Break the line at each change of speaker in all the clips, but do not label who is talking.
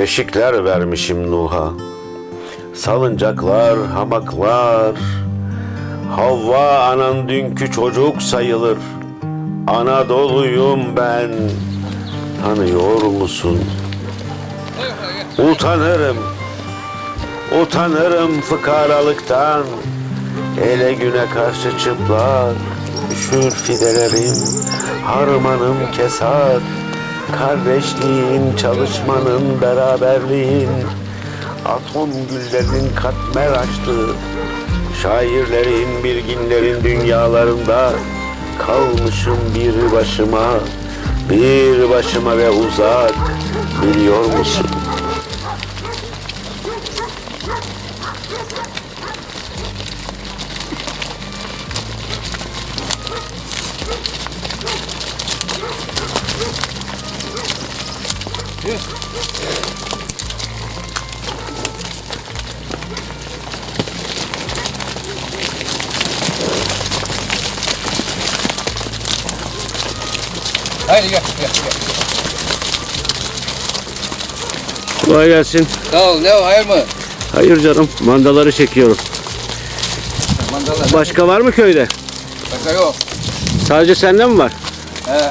Beşikler vermişim Nuh'a. Salıncaklar, hamaklar. Havva anan dünkü çocuk sayılır. Anadolu'yum ben. Tanıyor musun? Utanırım. Utanırım fıkaralıktan. Ele güne karşı çıplak. Üşür fidelerim. Harmanım kesat. Kardeşliğin, çalışmanın, beraberliğin. Atom güllerinin katmer açtığı. Şairlerin, bilginlerin dünyalarında kalmışım bir başıma, bir başıma ve uzak biliyor musun? Kolay gelsin.
Sağ ol ne o hayır mı?
Hayır canım, mandaları çekiyorum.
Mandala.
Başka var mı köyde?
Başka yok.
Sadece sende mi var?
He.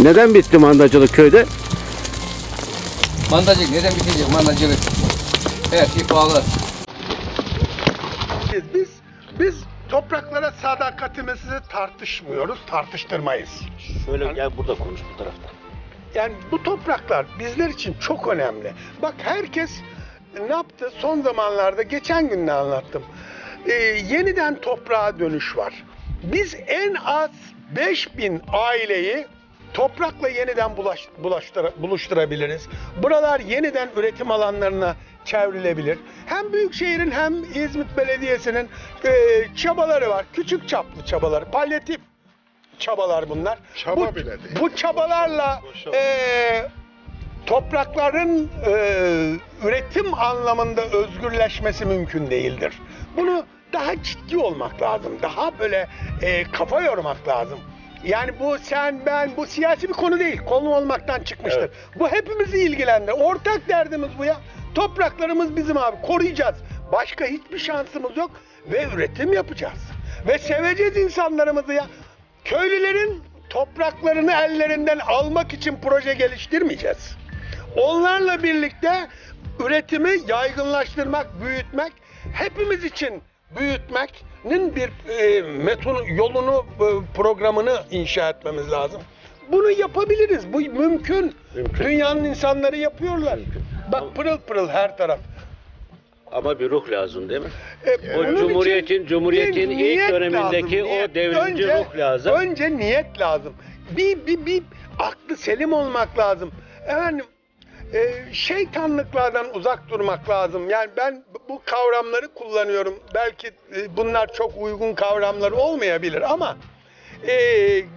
Neden bitti mandacılık köyde?
Mandacılık neden bitecek mandacılık? Her şey pahalı.
Biz, biz, biz topraklara sadakatimizi tartışmıyoruz, tartıştırmayız.
Şöyle gel burada konuş bu tarafta.
Yani bu topraklar bizler için çok önemli. Bak herkes ne yaptı son zamanlarda, geçen gün de anlattım. Ee, yeniden toprağa dönüş var. Biz en az 5000 aileyi toprakla yeniden bulaş, bulaştıra- buluşturabiliriz. Buralar yeniden üretim alanlarına çevrilebilir. Hem Büyükşehir'in hem İzmit Belediyesi'nin e, çabaları var. Küçük çaplı çabaları, palyatif çabalar bunlar.
Çaba
bu,
bile değil.
Bu çabalarla e, toprakların e, üretim anlamında özgürleşmesi mümkün değildir. Bunu daha ciddi olmak lazım. Daha böyle e, kafa yormak lazım. Yani bu sen ben bu siyasi bir konu değil. Konu olmaktan çıkmıştır. Bu hepimizi ilgilendirir. Ortak derdimiz bu ya. Topraklarımız bizim abi. Koruyacağız. Başka hiçbir şansımız yok ve üretim yapacağız. Ve seveceğiz insanlarımızı ya. Köylülerin topraklarını ellerinden almak için proje geliştirmeyeceğiz. Onlarla birlikte üretimi yaygınlaştırmak, büyütmek, hepimiz için büyütmenin bir e, metonu, yolunu, e, programını inşa etmemiz lazım. Bunu yapabiliriz. Bu mümkün.
Mümkün.
Dünyanın insanları yapıyorlar. Bak pırıl pırıl her taraf.
Ama bir ruh lazım değil mi?
E,
O Cumhuriyet'in- Cumhuriyet'in ilk dönemindeki o
niyet.
devrimci ruh lazım.
Önce niyet lazım. Bir, bir, bir aklı selim olmak lazım. Efendim e, şeytanlıklardan uzak durmak lazım. Yani ben bu kavramları kullanıyorum. Belki e, bunlar çok uygun kavramlar olmayabilir ama e,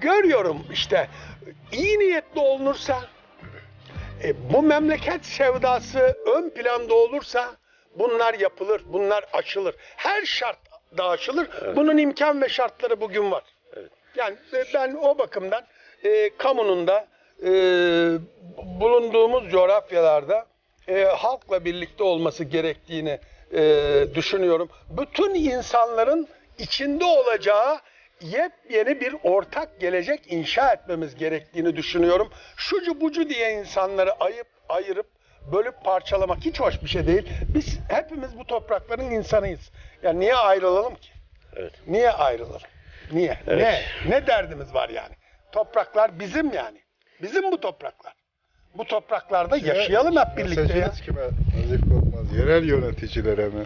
görüyorum işte iyi niyetli olunursa e, bu memleket sevdası ön planda olursa bunlar yapılır, bunlar aşılır. Her şart da aşılır. Bunun imkan ve şartları bugün var. Yani e, ben o bakımdan e, kamunun da e, bulunduğumuz coğrafyalarda e, halkla birlikte olması gerektiğini e, düşünüyorum. Bütün insanların içinde olacağı yepyeni bir ortak gelecek inşa etmemiz gerektiğini düşünüyorum. Şucu bucu diye insanları ayıp ayırıp bölüp parçalamak hiç hoş bir şey değil. Biz hepimiz bu toprakların insanıyız. Yani niye ayrılalım ki?
Evet.
Niye ayrılalım? Niye?
Evet.
Ne? Ne derdimiz var yani? Topraklar bizim yani. Bizim bu topraklar. Bu topraklarda yaşayalım hep birlikte ya.
Mesajınız kime? Nazif Korkmaz. Yerel yöneticilere mi?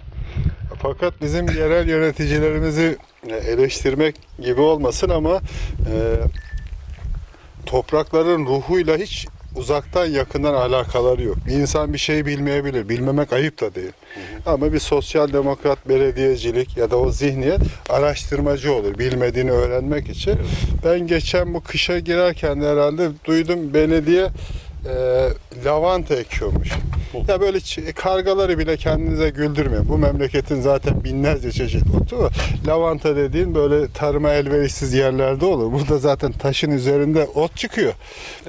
Fakat bizim yerel yöneticilerimizi eleştirmek gibi olmasın ama e, toprakların ruhuyla hiç uzaktan yakından alakaları yok. İnsan bir şey bilmeyebilir. Bilmemek ayıp da değil. Ama bir sosyal demokrat belediyecilik ya da o zihniyet araştırmacı olur. Bilmediğini öğrenmek için. Ben geçen bu kışa girerken de herhalde duydum belediye e, lavanta ekiyormuş. Ya böyle kargaları bile kendinize güldürmeyin. Bu memleketin zaten binlerce çeşit otu var. Lavanta dediğin böyle tarıma elverişsiz yerlerde olur. Burada zaten taşın üzerinde ot çıkıyor.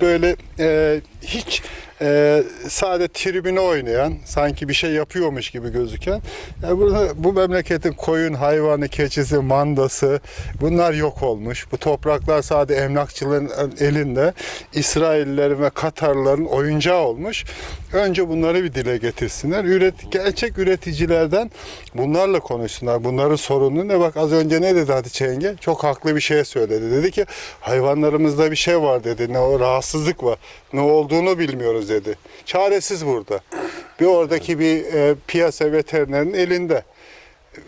Böyle e, hiç e, sade tribüne oynayan, sanki bir şey yapıyormuş gibi gözüken. Ya burada bu memleketin koyun, hayvanı, keçisi, mandası bunlar yok olmuş. Bu topraklar sade emlakçıların elinde. İsraillerin ve Katarlıların oyuncağı olmuş. Önce bunları bir dile getirsinler. Üret, gerçek üreticilerden bunlarla konuşsunlar. Bunların sorunu ne? Bak az önce ne dedi Hatice yenge? Çok haklı bir şey söyledi. Dedi ki hayvanlarımızda bir şey var dedi. Ne o rahatsızlık var. Ne olduğunu bilmiyoruz dedi. Çaresiz burada. Bir oradaki bir e, piyasa veterinerin elinde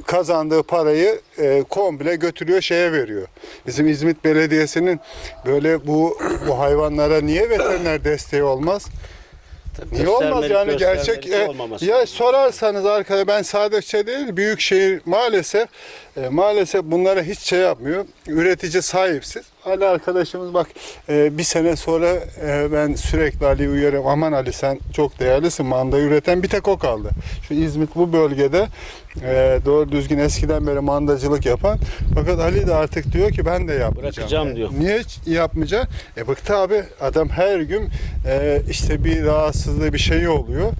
kazandığı parayı e, komple götürüyor şeye veriyor. Bizim İzmit Belediyesi'nin böyle bu bu hayvanlara niye veteriner desteği olmaz? Niye olmaz yani gerçek e, ya sorarsanız arkadaşlar ben sadece değil büyük şehir maalesef e, maalesef bunlara hiç şey yapmıyor. Üretici sahipsiz. Ali arkadaşımız bak e, bir sene sonra e, ben sürekli Ali'yi uyarıyorum. Aman Ali sen çok değerlisin. Manda üreten bir tek o kaldı. Şu İzmit bu bölgede e, doğru düzgün eskiden beri mandacılık yapan. Fakat Ali de artık diyor ki ben de yapmayacağım.
Bırakacağım diyor.
Niye yapmayacak? E bıktı abi. Adam her gün e, işte bir rahatsızlığı bir şey oluyor.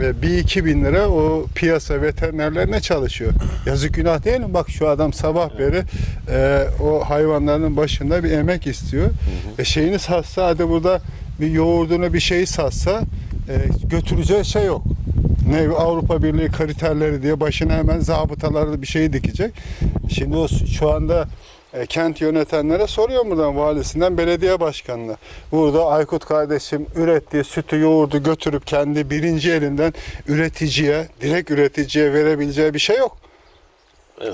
Ve bir iki bin lira o piyasa veterinerlerine çalışıyor. Yazık günah değil mi? Bak şu adam sabah beri e, o hayvanların başında bir emek istiyor. E şeyini satsa hadi burada bir yoğurdunu bir şeyi satsa e, götüreceği şey yok. Ne Avrupa Birliği kriterleri diye başına hemen zabıtalarda bir şey dikecek. Şimdi o şu anda e, kent yönetenlere soruyorum buradan valisinden belediye başkanına. Burada Aykut kardeşim ürettiği sütü yoğurdu götürüp kendi birinci elinden üreticiye, direkt üreticiye verebileceği bir şey yok.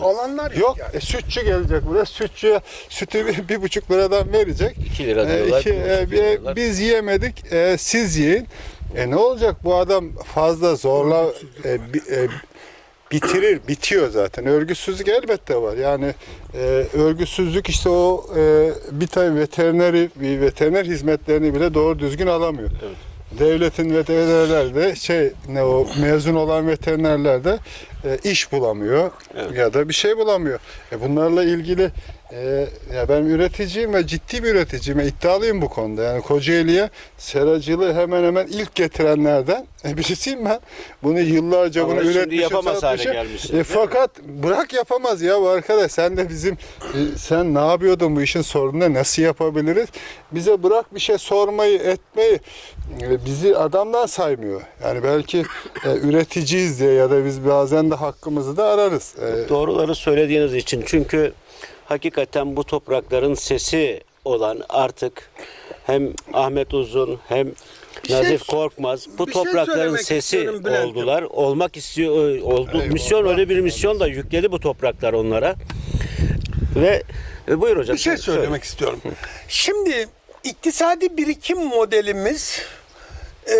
Olanlar yok,
Yok.
yani.
E, sütçü gelecek buraya. Sütçüye sütü bir, bir buçuk liradan verecek.
2 lira
E,
diyorlar.
iki- e,
lira
e,
diyorlar.
biz yiyemedik. e, siz yiyin. E ne olacak bu adam fazla zorla e, bi- e, bitirir, bitiyor zaten. Örgüsüzlük elbette var. Yani e, örgüsüzlük işte o e, bir tane veterineri, bir veteriner hizmetlerini bile doğru düzgün alamıyor.
Evet.
Devletin veterinerler de şey ne o mezun olan veterinerler de e, iş bulamıyor
Evet.
ya da bir şey bulamıyor. E bunlarla ilgili e, ya ben üreticiyim ve ciddi bir üreticiyim. iddialıyım bu konuda. Yani Kocaeli'ye seracılığı hemen hemen ilk getirenlerden e, birisiyim ben. Bunu yıllarca
Ama
bunu
şimdi
üretmişim.
yapamaz hale
satmışım.
gelmişsin,
E,
değil mi?
fakat bırak yapamaz ya bu arkadaş. Sen de bizim e, sen ne yapıyordun bu işin sorununu nasıl yapabiliriz? Bize bırak bir şey sormayı, etmeyi. E, bizi adamdan saymıyor. Yani belki e, üreticiyiz diye ya da biz bazen de hakkımızı da ararız. E,
Doğruları söylediğiniz için çünkü hakikaten bu toprakların sesi olan artık hem Ahmet Uzun hem
şey-
Nazif Korkmaz bu
bir şey
toprakların
söylemek
sesi oldular. Olmak istiyor oldu. Misyon öyle bir misyon da yükledi bu topraklar onlara. Ve e, buyur hocam.
Bir şey
söyle.
söylemek istiyorum. Şimdi iktisadi birikim modelimiz e,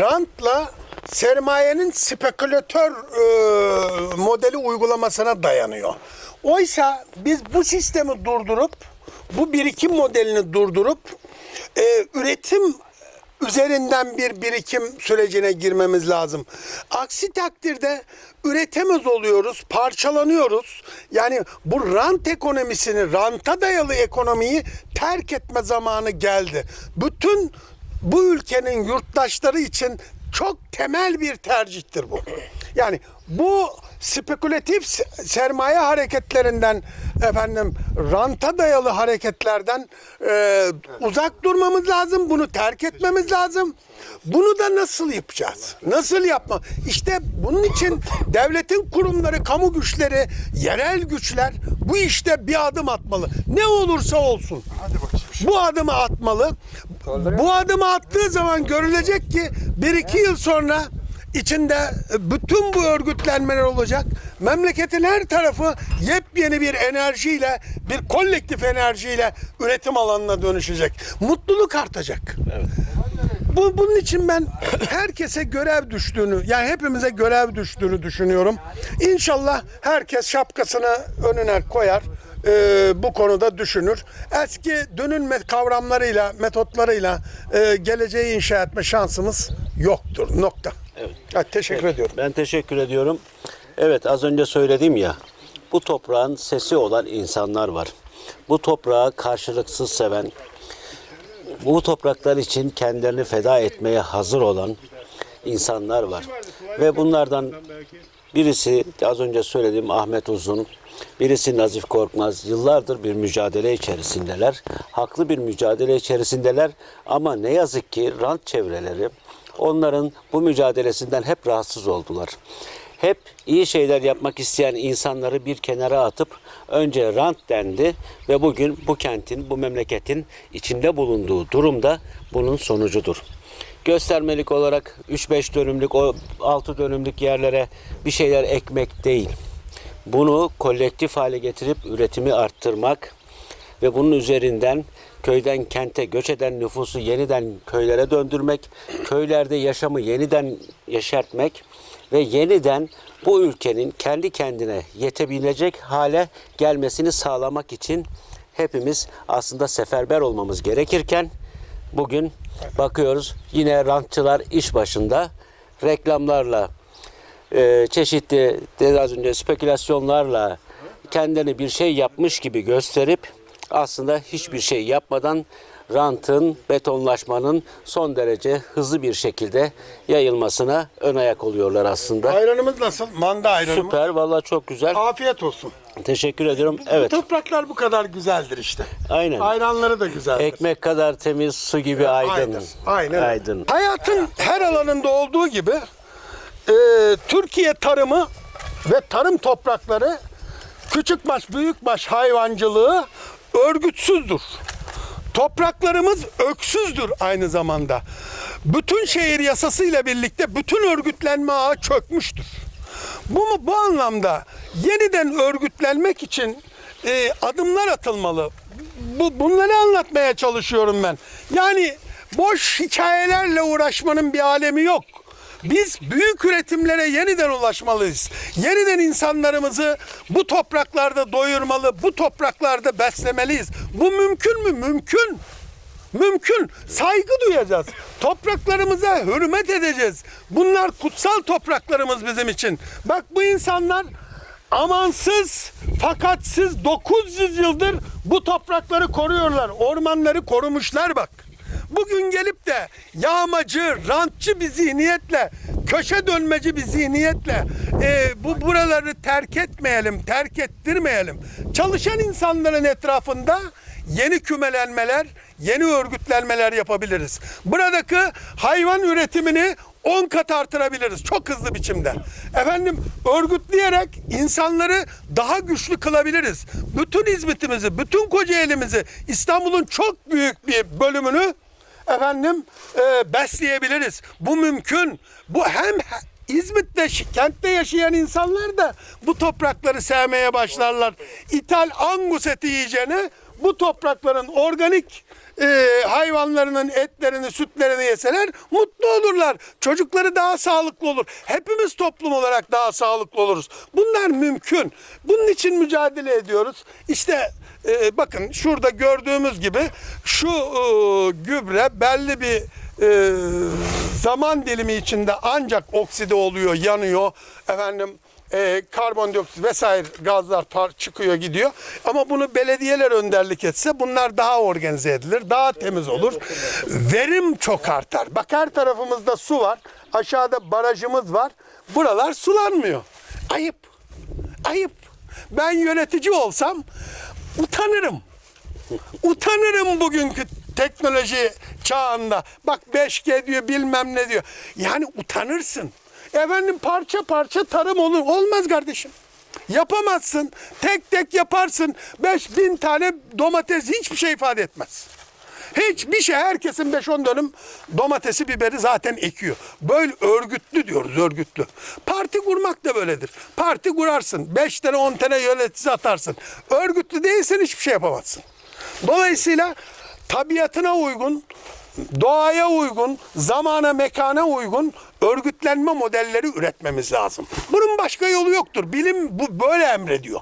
rantla sermayenin spekülatör e, modeli uygulamasına dayanıyor. Oysa biz bu sistemi durdurup bu birikim modelini durdurup e, üretim üzerinden bir birikim sürecine girmemiz lazım. Aksi takdirde üretemez oluyoruz, parçalanıyoruz. Yani bu rant ekonomisini, ranta dayalı ekonomiyi terk etme zamanı geldi. Bütün bu ülkenin yurttaşları için çok temel bir tercihtir bu. Yani bu spekülatif se- sermaye hareketlerinden efendim ranta dayalı hareketlerden e, uzak durmamız lazım. Bunu terk etmemiz lazım. Bunu da nasıl yapacağız? Nasıl yapma? İşte bunun için devletin kurumları, kamu güçleri, yerel güçler bu işte bir adım atmalı. Ne olursa olsun. Bu adımı atmalı. Bu adımı attığı zaman görülecek ki bir iki yıl sonra içinde bütün bu örgütlenmeler olacak. Memleketin her tarafı yepyeni bir enerjiyle, bir kolektif enerjiyle üretim alanına dönüşecek. Mutluluk artacak. Bu bunun için ben herkese görev düştüğünü, yani hepimize görev düştüğünü düşünüyorum. İnşallah herkes şapkasını önüne koyar. E, bu konuda düşünür. Eski dünün met- kavramlarıyla, metotlarıyla e, geleceği inşa etme şansımız yoktur. Nokta. Evet. teşekkür ediyorum.
Ben teşekkür ediyorum. Evet az önce söyledim ya. Bu toprağın sesi olan insanlar var. Bu toprağı karşılıksız seven, bu topraklar için kendilerini feda etmeye hazır olan insanlar var. Ve bunlardan birisi az önce söylediğim Ahmet Uzun, birisi Nazif Korkmaz. Yıllardır bir mücadele içerisindeler. Haklı bir mücadele içerisindeler ama ne yazık ki rant çevreleri onların bu mücadelesinden hep rahatsız oldular. Hep iyi şeyler yapmak isteyen insanları bir kenara atıp önce rant dendi ve bugün bu kentin, bu memleketin içinde bulunduğu durumda bunun sonucudur göstermelik olarak 3-5 dönümlük, o 6 dönümlük yerlere bir şeyler ekmek değil. Bunu kolektif hale getirip üretimi arttırmak ve bunun üzerinden köyden kente göç eden nüfusu yeniden köylere döndürmek, köylerde yaşamı yeniden yeşertmek ve yeniden bu ülkenin kendi kendine yetebilecek hale gelmesini sağlamak için hepimiz aslında seferber olmamız gerekirken Bugün bakıyoruz yine rantçılar iş başında reklamlarla e, çeşitli dedi az önce spekülasyonlarla kendini bir şey yapmış gibi gösterip aslında hiçbir şey yapmadan rantın, betonlaşmanın son derece hızlı bir şekilde yayılmasına ön ayak oluyorlar aslında.
Ayranımız nasıl? Manda ayranı mı?
Süper, vallahi çok güzel.
Afiyet olsun.
Teşekkür ediyorum. Evet,
Topraklar bu kadar güzeldir işte.
aynen.
Ayranları da güzeldir.
Ekmek kadar temiz, su gibi aydın.
Aynen. Aynen.
Aydın.
Hayatın her alanında olduğu gibi e, Türkiye tarımı ve tarım toprakları küçükbaş büyükbaş hayvancılığı örgütsüzdür. Topraklarımız öksüzdür aynı zamanda. Bütün şehir yasasıyla birlikte bütün örgütlenme ağı çökmüştür. Bu mu bu anlamda yeniden örgütlenmek için e, adımlar atılmalı. Bu bunları anlatmaya çalışıyorum ben. Yani boş hikayelerle uğraşmanın bir alemi yok. Biz büyük üretimlere yeniden ulaşmalıyız. Yeniden insanlarımızı bu topraklarda doyurmalı, bu topraklarda beslemeliyiz. Bu mümkün mü? Mümkün. Mümkün. Saygı duyacağız. Topraklarımıza hürmet edeceğiz. Bunlar kutsal topraklarımız bizim için. Bak bu insanlar amansız fakatsız 900 yıldır bu toprakları koruyorlar. Ormanları korumuşlar bak. Bugün gelip de yağmacı, rantçı bir zihniyetle, köşe dönmeci bir zihniyetle e, bu buraları terk etmeyelim, terk ettirmeyelim. Çalışan insanların etrafında yeni kümelenmeler, yeni örgütlenmeler yapabiliriz. Buradaki hayvan üretimini 10 kat artırabiliriz çok hızlı biçimde. Efendim örgütleyerek insanları daha güçlü kılabiliriz. Bütün İzmit'imizi, bütün Kocaeli'mizi, İstanbul'un çok büyük bir bölümünü efendim e, besleyebiliriz. Bu mümkün. Bu hem İzmit'te, kentte yaşayan insanlar da bu toprakları sevmeye başlarlar. İthal angus eti yiyeceğine bu toprakların organik e, hayvanlarının etlerini, sütlerini yeseler mutlu olurlar. Çocukları daha sağlıklı olur. Hepimiz toplum olarak daha sağlıklı oluruz. Bunlar mümkün. Bunun için mücadele ediyoruz. İşte e, bakın şurada gördüğümüz gibi şu e, gübre belli bir e, zaman dilimi içinde ancak okside oluyor, yanıyor. Efendim e, karbondioksit vesaire gazlar par çıkıyor gidiyor. Ama bunu belediyeler önderlik etse bunlar daha organize edilir, daha temiz olur. Verim çok artar. Bak her tarafımızda su var. Aşağıda barajımız var. Buralar sulanmıyor. Ayıp. Ayıp. Ben yönetici olsam utanırım. Utanırım bugünkü teknoloji çağında. Bak 5G diyor bilmem ne diyor. Yani utanırsın. Efendim parça parça tarım olur. Olmaz kardeşim. Yapamazsın. Tek tek yaparsın. 5000 tane domates hiçbir şey ifade etmez. Hiçbir şey herkesin 5-10 dönüm domatesi biberi zaten ekiyor. Böyle örgütlü diyoruz örgütlü. Parti kurmak da böyledir. Parti kurarsın. 5 tane 10 tane yönetici atarsın. Örgütlü değilsen hiçbir şey yapamazsın. Dolayısıyla tabiatına uygun, doğaya uygun, zamana mekana uygun örgütlenme modelleri üretmemiz lazım. Bunun başka yolu yoktur. Bilim bu böyle emrediyor.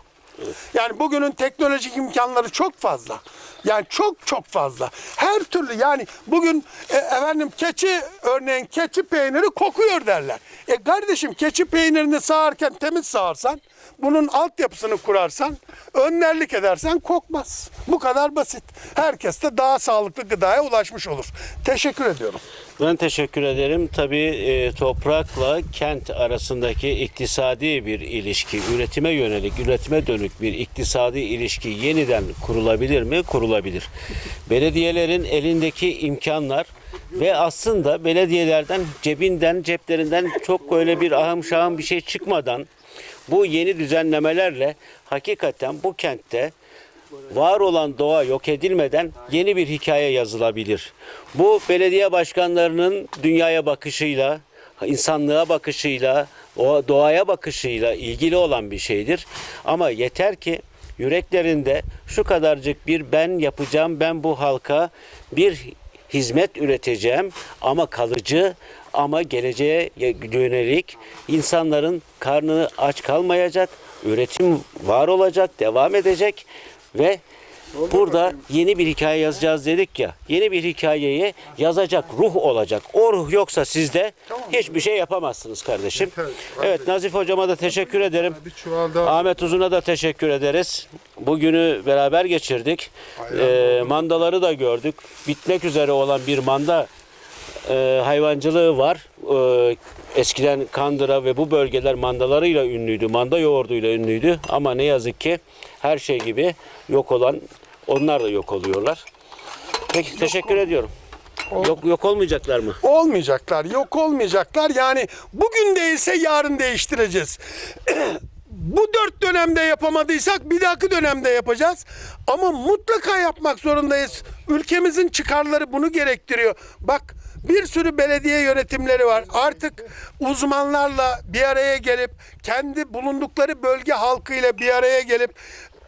Yani bugünün teknolojik imkanları çok fazla. Yani çok çok fazla. Her türlü yani bugün e, efendim keçi örneğin keçi peyniri kokuyor derler. E kardeşim keçi peynirini sağarken temiz sağarsan bunun altyapısını kurarsan önderlik edersen kokmaz. Bu kadar basit. Herkes de daha sağlıklı gıdaya ulaşmış olur. Teşekkür ediyorum.
Ben teşekkür ederim. Tabii e, toprakla kent arasındaki iktisadi bir ilişki, üretime yönelik, üretime dönük bir iktisadi ilişki yeniden kurulabilir mi? Kurulabilir. Belediyelerin elindeki imkanlar ve aslında belediyelerden cebinden, ceplerinden çok böyle bir ahım şahım bir şey çıkmadan bu yeni düzenlemelerle hakikaten bu kentte var olan doğa yok edilmeden yeni bir hikaye yazılabilir. Bu belediye başkanlarının dünyaya bakışıyla, insanlığa bakışıyla, o doğaya bakışıyla ilgili olan bir şeydir. Ama yeter ki yüreklerinde şu kadarcık bir ben yapacağım, ben bu halka bir hizmet üreteceğim ama kalıcı ama geleceğe yönelik insanların karnı aç kalmayacak, üretim var olacak, devam edecek ve burada yeni bir hikaye yazacağız dedik ya. Yeni bir hikayeyi yazacak ruh olacak. O ruh yoksa sizde hiçbir şey yapamazsınız kardeşim. Evet Nazif hocama da teşekkür ederim. Ahmet Uzun'a da teşekkür ederiz. Bugünü beraber geçirdik. Ee, mandaları da gördük. Bitmek üzere olan bir manda e, hayvancılığı var. Ee, eskiden Kandıra ve bu bölgeler mandalarıyla ünlüydü. Manda yoğurduyla ünlüydü. Ama ne yazık ki her şey gibi yok olan onlar da yok oluyorlar. Peki teşekkür ediyorum. Yok yok olmayacaklar mı?
Olmayacaklar, yok olmayacaklar. Yani bugün değilse yarın değiştireceğiz. Bu dört dönemde yapamadıysak bir dahaki dönemde yapacağız. Ama mutlaka yapmak zorundayız. Ülkemizin çıkarları bunu gerektiriyor. Bak bir sürü belediye yönetimleri var. Artık uzmanlarla bir araya gelip kendi bulundukları bölge halkıyla bir araya gelip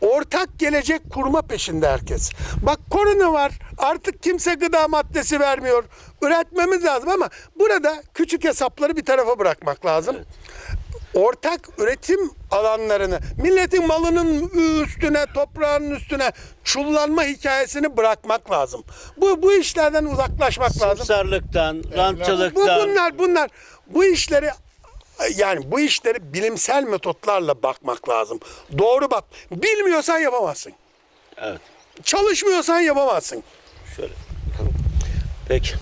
ortak gelecek kurma peşinde herkes. Bak korona var. Artık kimse gıda maddesi vermiyor. Üretmemiz lazım ama burada küçük hesapları bir tarafa bırakmak lazım. Ortak üretim alanlarını, milletin malının üstüne, toprağın üstüne çullanma hikayesini bırakmak lazım. Bu bu işlerden uzaklaşmak lazım.
Sarlıktan,
Bu
rantçılıktan.
bunlar bunlar bu işleri yani bu işleri bilimsel metotlarla bakmak lazım. Doğru bak. Bilmiyorsan yapamazsın.
Evet.
Çalışmıyorsan yapamazsın.
Şöyle. Peki.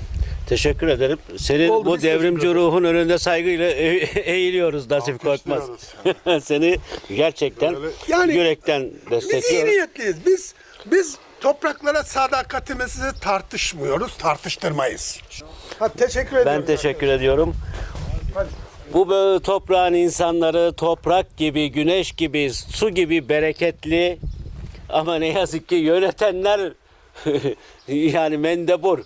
Teşekkür ederim. Senin
Oldu,
bu devrimci ruhun önünde saygıyla e- eğiliyoruz Nasip Korkmaz. Seni gerçekten
Yani
yürekten
Biz iyi
destekliyoruz.
niyetliyiz. Biz biz topraklara sadakatimizi tartışmıyoruz, tartıştırmayız. Ha, teşekkür ederim.
Ben teşekkür ediyorum. Bu böyle toprağın insanları toprak gibi, güneş gibi, su gibi bereketli ama ne yazık ki yönetenler yani mendebur.